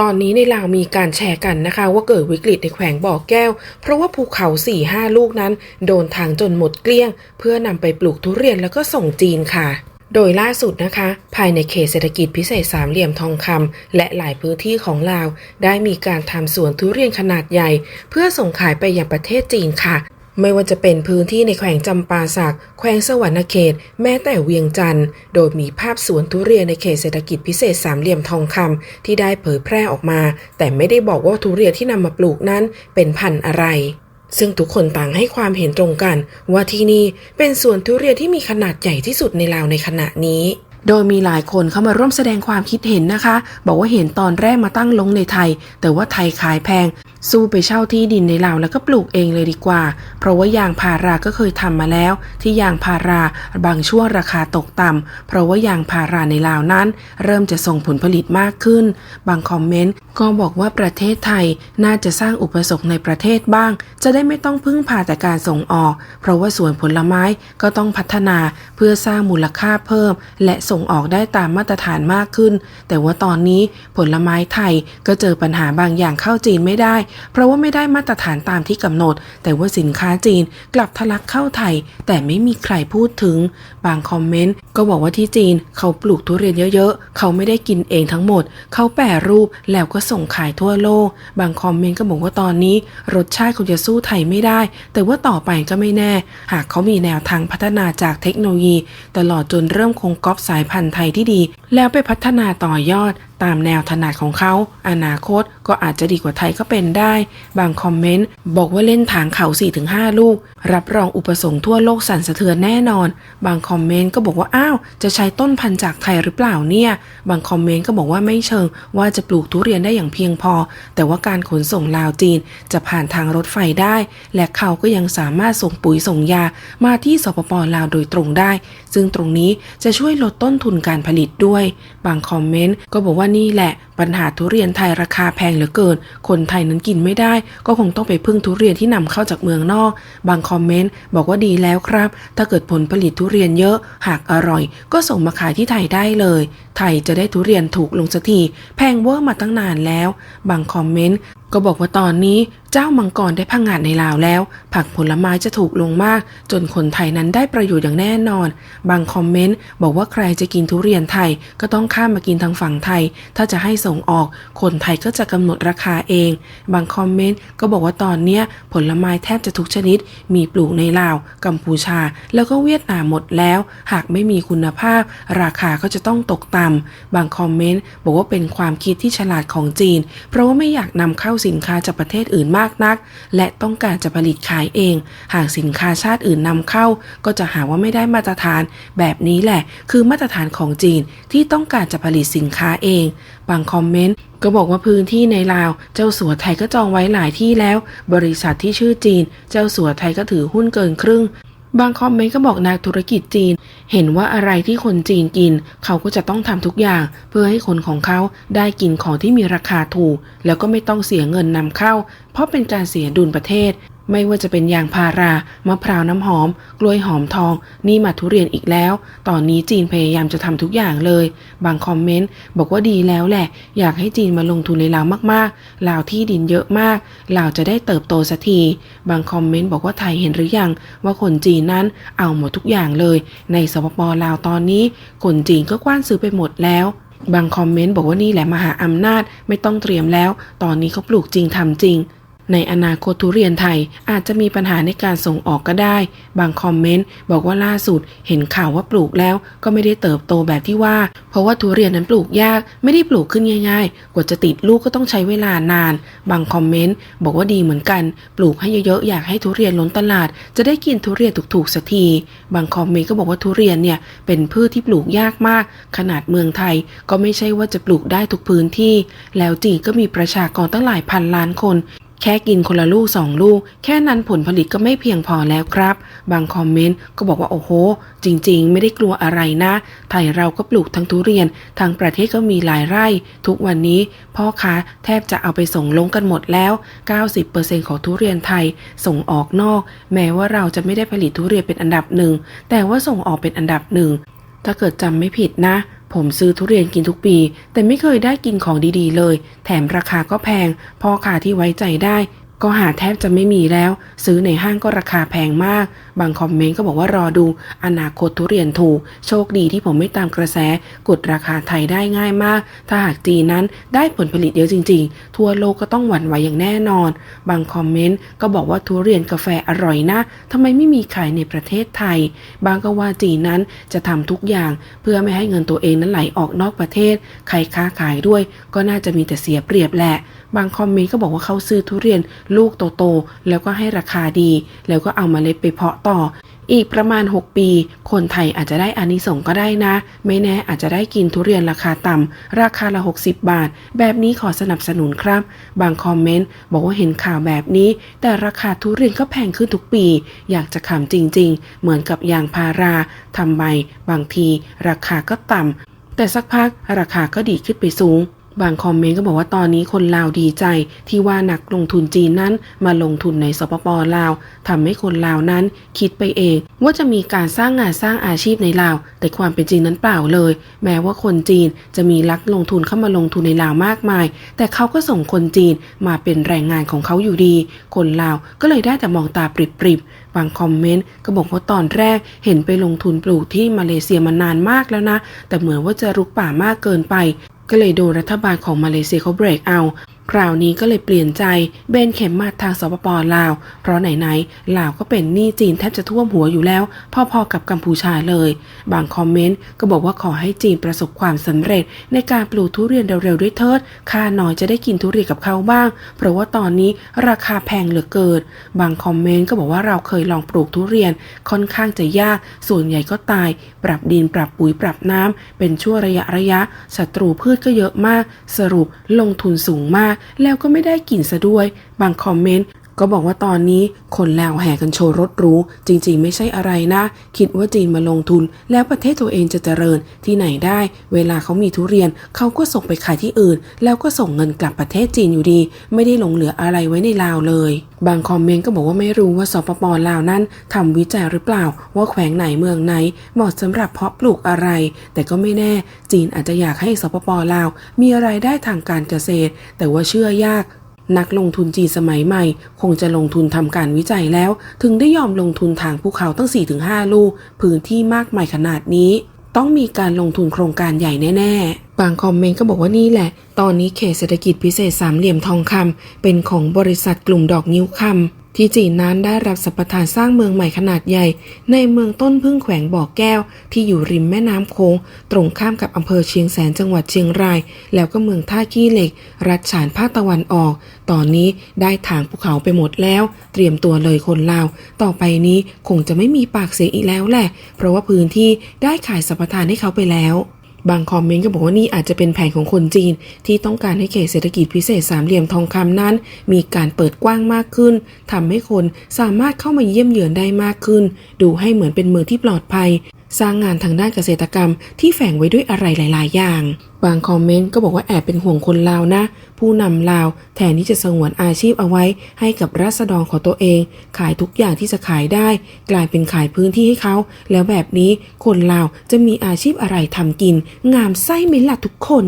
ตอนนี้ในลาวมีการแชร์กันนะคะ ว่าเกิดวิกฤตในแขวงบ่อแก้ว เพราะว่าภูเขา4ี่ห้าลูกนั้น โดนทางจนหมดเกลี้ยง เพื่อนำไปปลูกทุเรียนแล้วก็ส่งจีนค่ะ โดยล่าสุดนะคะ ภายในเขตเศรษฐกิจพิเศษสามเหลี่ยมทองคำและหลายพื้นที่ของลาว ได้มีการทำสวนทุเรียนขนาดใหญ่ เพื่อส่งขายไปยังประเทศจีนค่ะ ไม่ว่าจะเป็นพื้นที่ในแขวงจำปาสัก แขวงสวรรณเขต แม้แต่เวียงจันทร์โดยมีภาพสวนทุเรียนในเขตเศรษฐกิจพิเศษสามเหลี่ยมทองคำที่ได้เผยแพร่ออกมา แต่ไม่ได้บอกว่าทุเรียนที่นำมาปลูกนั้นเป็นพันธุ์อะไรซึ่งทุกคนต่างให้ความเห็นตรงกัน ว่าที่นี่เป็นสวนทุเรียนที่มีขนาดใหญ่ที่สุดในลาวในขณะนี้ โดยมีหลายคนเข้ามาร่วมแสดงความคิดเห็นนะคะ บอกว่าเห็นตอนแรกมาตั้งลงในไทย แต่ว่าไทยขายแพง สู้ไปเช่าที่ดินในลาวแล้วก็ปลูกเองเลยดีกว่า เพราะว่ายางพาราก็เคยทำมาแล้ว ที่ยางพาราบางช่วงราคาตกต่ำเพราะว่ายางพาราในลาวนั้น เริ่มจะส่งผลผลิตมากขึ้น บางคอมเมนต์ ก็บอกว่าประเทศไทยน่าจะสร้างอุปสงค์ในประเทศบ้าง จะได้ไม่ต้องพึ่งพาแต่การส่งออก เพราะว่าสวนผลไม้ก็ต้องพัฒนาเพื่อสร้างมูลค่าเพิ่ม และส่งออกได้ตามมาตรฐานมากขึ้น แต่ว่าตอนนี้ผลไม้ไทยก็เจอปัญหาบางอย่างเข้าจีนไม่ได้ เพราะว่าไม่ได้มาตรฐานตามที่กำหนด แต่ว่าสินค้าจีนกลับทะลักเข้าไทย แต่ไม่มีใครพูดถึง บางคอมเมนต์ก็บอกว่าที่จีน เขาปลูกทุเรียนเยอะ ๆ เขาไม่ได้กินเองทั้งหมด เขาแปรรูปแล้วก็ส่งขายทั่วโลก บางคอมเมนต์ก็บอกว่าตอนนี้ รสชาติคงจะสู้ไทยไม่ได้ แต่ว่าต่อไปก็ไม่แน่ หากเขามีแนวทางพัฒนาจากเทคโนโลยี ตลอดจนเริ่มคงก๊อปสายพันธุ์ไทยที่ดี แล้วไปพัฒนาต่อยอด ตามแนวถนัดของเขา อนาคตก็อาจจะดีกว่าไทยก็เป็นได้ บางคอมเมนต์บอกว่าเล่นถางเขา4-5 ลูก รับรองอุปสงค์ทั่วโลกสั่นสะเทือนแน่นอน บางคอมเมนต์ก็บอกว่า อ้าว จะใช้ต้นพันธุ์จากไทยหรือเปล่าเนี่ย บางคอมเมนต์ก็บอกว่าไม่เชิง ว่าจะปลูกทุเรียนได้อย่างเพียงพอ แต่ว่าการขนส่งลาวจีนจะผ่านทางรถไฟได้ และเขาก็ยังสามารถส่งปุ๋ยส่งยา มาที่สปปลาวโดยตรงได้ ซึ่งตรงนี้จะช่วยลดต้นทุนการผลิตด้วย บางคอมเมนต์ก็บอกว่านี่แหละปัญหาทุเรียนไทยราคาแพงเหลือเกิน คนไทยนั้นกินไม่ได้ ก็คงต้องไปพึ่งทุเรียนที่นำเข้าจากเมืองนอก บางคอมเมนต์บอกว่าดีแล้วครับ ถ้าเกิดผลผลิตทุเรียนเยอะ หากอร่อย ก็ส่งมาขายที่ไทยได้เลย ไทยจะได้ทุเรียนถูกลงสักที แพงเวอร์มาตั้งนานแล้ว บางคอมเมนต์ก็บอกว่าตอนนี้เจ้ามังกรได้พังงาดในลาวแล้ว ผักผลไม้จะถูกลงมาก จนคนไทยนั้นได้ประโยชน์อย่างแน่นอน บางคอมเมนต์บอกว่าใครจะกินทุเรียนไทยก็ต้องข้ามมากินทางฝั่งไทย ถ้าจะให้ส่งออก คนไทยก็จะกำหนดราคาเอง บางคอมเมนต์ก็บอกว่าตอนเนี้ยผลไม้แทบจะทุกชนิด มีปลูกในลาว กัมพูชา แล้วก็เวียดนามหมดแล้ว หากไม่มีคุณภาพ ราคาก็จะต้องตกต่ำบางคอมเมนต์บอกว่าเป็นความคิดที่ฉลาดของจีน เพราะว่าไม่อยากนำเข้าสินค้าจากประเทศอื่นมากนัก และต้องการจะผลิตขายเอง หากสินค้าชาติอื่นนำเข้า ก็จะหาว่าไม่ได้มาตรฐาน แบบนี้แหละ คือมาตรฐานของจีนที่ต้องการจะผลิตสินค้าเองบางคอมเมนต์ก็บอกว่าพื้นที่ในลาว เจ้าสัวไทยก็จองไว้หลายที่แล้ว บริษัทที่ชื่อจีน เจ้าสัวไทยก็ถือหุ้นเกินครึ่ง บางคอมเมนต์ก็บอกนักธุรกิจจีน เห็นว่าอะไรที่คนจีนกิน เขาก็จะต้องทำทุกอย่าง เพื่อให้คนของเขาได้กินของที่มีราคาถูก แล้วก็ไม่ต้องเสียเงินนำเข้า เพราะเป็นการเสียดุลประเทศ ไม่ว่าจะเป็นยางพารามะพร้าวน้ำหอม กล้วยหอมทอง นี่มาทุเรียนอีกแล้ว ตอนนี้จีนพยายามจะทำทุกอย่างเลย บางคอมเมนต์บอกว่าดีแล้วแหละ อยากให้จีนมาลงทุนในลาวมากๆ ลาวที่ดินเยอะมากลาวจะได้เติบโตสักที บางคอมเมนต์บอกว่าไทยเห็นหรือยัง ว่าคนจีนนั้นเอาหมดทุกอย่างเลย ในสปปลาวตอนนี้ คนจีนก็กว้านซื้อไปหมดแล้วบางคอมเมนต์บอกว่านี่แหละมหาอำนาจไม่ต้องเตรียมแล้ว ตอนนี้เขาปลูกจริงทำจริง ในอนาคตทุเรียนไทยอาจจะมีปัญหาในการส่งออกก็ได้ บางคอมเมนต์บอกว่าล่าสุดเห็นข่าวว่าปลูกแล้วก็ไม่ได้เติบโตแบบที่ว่า เพราะว่าทุเรียนนั้นปลูกยากไม่ได้ปลูกขึ้นง่ายๆ กว่าจะติดลูกก็ต้องใช้เวลานาน บางคอมเมนต์บอกว่าดีเหมือนกัน ปลูกให้เยอะๆอยากให้ทุเรียนล้นตลาด จะได้กินทุเรียนถูกๆสักที บางคอมเมนต์ก็บอกว่าทุเรียนเนี่ยเป็นพืชที่ปลูกยากมาก ขนาดเมืองไทยก็ไม่ใช่ว่าจะปลูกได้ทุกพื้นที่ แล้วจีนก็มีประชากรตั้งหลายพันล้านคนแค่กินคนละลูกสองลูก แค่นั้นผลผลิตก็ไม่เพียงพอแล้วครับ บางคอมเมนต์ก็บอกว่าโอ้โห จริงๆ ไม่ได้กลัวอะไรนะ ไทยเราก็ปลูกทั้งทุเรียนทางประเทศก็มีหลายไร่ ทุกวันนี้พ่อค้าแทบจะเอาไปส่งลงกันหมดแล้ว 90%ของทุเรียนไทยส่งออกนอก แม้ว่าเราจะไม่ได้ผลิตทุเรียนเป็นอันดับหนึ่งแต่ว่าส่งออกเป็นอันดับหนึ่งถ้าเกิดจำไม่ผิดนะ ผมซื้อทุเรียนกินทุกปี แต่ไม่เคยได้กินของดีๆเลย แถมราคาก็แพงพ่อค้าที่ไว้ใจได้ ก็หาแทบจะไม่มีแล้ว ซื้อในห้างก็ราคาแพงมาก บางคอมเมนต์ก็บอกว่ารอดูอนาคตทุเรียนถูก โชคดีที่ผมไม่ตามกระแส กดราคาไทยได้ง่ายมาก ถ้าหากจีนนั้นได้ผลผลิตเยอะจริง ๆ ทั่วโลกก็ต้องหวั่นไหวอย่างแน่นอน บางคอมเมนต์ก็บอกว่าทุเรียนกาแฟอร่อยนะทำไมไม่มีขายในประเทศไทย บางก็ว่าจีนนั้นจะทำทุกอย่าง เพื่อไม่ให้เงินตัวเองนั้นไหลออกนอกประเทศ ใครค้าขายด้วย ก็น่าจะมีแต่เสียเปรียบแหละ บางคอมเมนต์ก็บอกว่าเขาซื้อทุเรียนลูกโตๆแล้วก็ให้ราคาดี แล้วก็เอามาเล็ดไปเพาะต่อ อีกประมาณ 6 ปี คนไทยอาจจะได้อานิสงก็ได้นะ ไม่แน่อาจจะได้กินทุเรียนราคาต่ำราคาละ 60 บาท แบบนี้ขอสนับสนุนครับ บางคอมเมนต์บอกว่าเห็นข่าวแบบนี้ แต่ราคาทุเรียนก็แพงขึ้นทุกปี อยากจะขำจริง ๆ เหมือนกับยางพาราทำไมบางที ราคาก็ต่ำแต่สักพักราคาก็ดีขึ้นไปสูง บางคอมเมนต์ก็บอกว่าตอนนี้คนลาวดีใจ ที่ว่านักลงทุนจีนนั้นมาลงทุนในสปปลาวทำให้คนลาวนั้นคิดไปเอง ว่าจะมีการสร้างงานสร้างอาชีพในลาว แต่ความเป็นจริงนั้นเปล่าเลย แม้ว่าคนจีนจะมีลักลงทุนเข้ามาลงทุนในลาวมากมาย แต่เขาก็ส่งคนจีนมาเป็นแรงงานของเขาอยู่ดี คนลาวก็เลยได้แต่มองตาปริบๆบางคอมเมนต์ก็บอกว่าตอนแรกเห็นไปลงทุนปลูกที่มาเลเซียมานานมากแล้วนะ แต่เหมือนว่าจะรุกป่ามากเกินไป ก็เลยโดนรัฐบาลของมาเลเซียเขาเบรกเอา คราวนี้ก็เลยเปลี่ยนใจเบนเข็มมาทางสปปลาว เพราะไหนๆลาวก็เป็นหนี้จีนแทบจะท่วมหัวอยู่แล้ว พอๆกับกัมพูชาเลย บางคอมเมนต์ก็บอกว่าขอให้จีนประสบความสำเร็จ ในการปลูกทุเรียนเร็วๆด้วยเถิดค่าน้อยจะได้กินทุเรียนกับเขาบ้าง เพราะว่าตอนนี้ราคาแพงเหลือเกินบางคอมเมนต์ก็บอกว่าเราเคยลองปลูกทุเรียนค่อนข้างจะยาก ส่วนใหญ่ก็ตาย ปรับดินปรับปุ๋ยปรับน้ำเป็นชั่วระยะระยะศัตรูพืชก็เยอะมาก สรุปลงทุนสูงมากแล้วก็ไม่ได้กลิ่นซะด้วย บางคอมเมนต์ ก็บอกว่าตอนนี้คนลาวแห่กันโชว์รถรู้ จริงๆ ไม่ใช่อะไรนะ คิดว่าจีนมาลงทุน แล้วประเทศตัวเองจะเจริญที่ไหนได้ เวลาเขามีทุเรียนเขาก็ส่งไปขายที่อื่น แล้วก็ส่งเงินกลับประเทศจีนอยู่ดี ไม่ได้หลงเหลืออะไรไว้ในลาวเลย บางคอมเมนต์ก็บอกว่าไม่รู้ว่าสปปลาวนั้นทำวิจัยหรือเปล่า ว่าแขวงไหนเมืองไหนเหมาะสำหรับเพาะปลูกอะไร แต่ก็ไม่แน่ จีนอาจจะอยากให้สปปลาว มีรายได้ทางการเกษตร แต่ว่าเชื่อยาก นักลงทุนจีนสมัยใหม่ คงจะลงทุนทำการวิจัยแล้ว ถึงได้ยอมลงทุนทางภูเขาตั้ง 4-5 ลูก พื้นที่มากมายขนาดนี้ ต้องมีการลงทุนโครงการใหญ่แน่ ๆ บางคอมเมนต์ก็บอกว่านี่แหละ ตอนนี้เขตเศรษฐกิจพิเศษสามเหลี่ยมทองคำเป็นของบริษัทกลุ่มดอกนิ้วคำ ที่จีนนั้นได้รับสัปทานสร้างเมืองใหม่ขนาดใหญ่ ในเมืองต้นพึ่งแขวงบ่อแก้ว ที่อยู่ริมแม่น้ำโค้งตรงข้ามกับอำเภอเชียงแสนจังหวัดเชียงราย แล้วก็เมืองท่าขี้เหล็ก รัฐฉานภาคตะวันออก ตอนนี้ได้ถางภูเขาไปหมดแล้ว เตรียมตัวเลยคนลาว ต่อไปนี้คงจะไม่มีปากเสียงอีกแล้วแหละ เพราะว่าพื้นที่ได้ขายสัปทานให้เขาไปแล้ว บางคอมเมนต์ก็บอกว่านี่อาจจะเป็นแผนของคนจีน ที่ต้องการให้เขตเศรษฐกิจพิเศษสามเหลี่ยมทองคำนั้น มีการเปิดกว้างมากขึ้นทำให้คนสามารถเข้ามาเยี่ยมเยือนได้มากขึ้น ดูให้เหมือนเป็นเมืองที่ปลอดภัย สร้างงานทางด้านเกษตรกรรมที่แฝงไว้ด้วยอะไรหลาย ๆ อย่าง บางคอมเมนต์ก็บอกว่าแอบเป็นห่วงคนลาวนะ ผู้นำลาวแทนที่จะสงวนอาชีพเอาไว้ ให้กับรัษฎรของตัวเอง ขายทุกอย่างที่จะขายได้ กลายเป็นขายพื้นที่ให้เขา แล้วแบบนี้คนลาวจะมีอาชีพอะไรทำกิน งามไส้ไหมล่ะทุกคน